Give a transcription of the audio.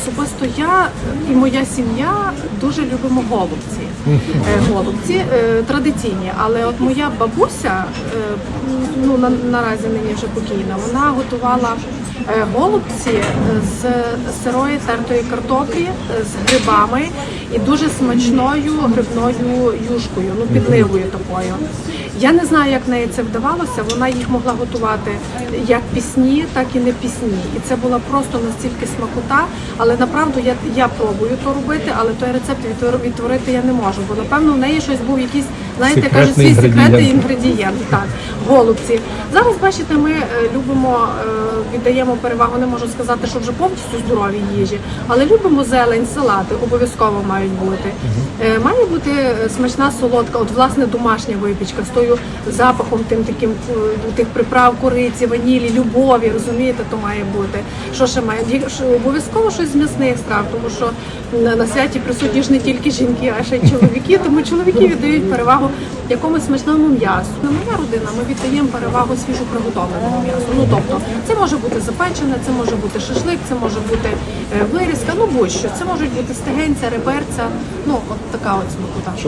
особисто я і моя сім'я дуже любимо голубці. Е, Голубці е, традиційні, але от моя бабуся, е, ну на, наразі нині вже покійна, вона готувала голубці з сирої тертої картоплі, з грибами і дуже смачною грибною юшкою, ну підливою такою. Я не знаю, як в неї це вдавалося. Вона їх могла готувати як пісні, так і не пісні. І це була просто настільки смакота. Але направду я, я пробую то робити, але той рецепт відтвор- відтворити я не можу. Бо напевно в неї щось був якийсь, знаєте, кажуть, свій секретний інгредієнт. Так, голубці. Зараз бачите, ми е, любимо, е, віддаємо перевагу, не можу сказати, що вже повністю здоровій їжі, але любимо зелень, салати, обов'язково мають бути. Е, Має бути смачна солодка, от власне домашня випічка з тою запахом, тим таким тих приправ, кориці, ванілі, любові, розумієте, то має бути. Що ще має? Обов'язково щось з м'ясних страв, тому що на святі присутні ж не тільки жінки, а ще й чоловіки, тому чоловіки віддають перевагу якомусь смачному м'ясу. Моя родина, ми віддаємо перевагу свіжо приготовленому м'ясу. Ну тобто, це може бути запечене, це може бути шашлик, це може бути е, вирізка, ну будь-що. Це можуть бути стегенця, реберця. Ну от така от смакота.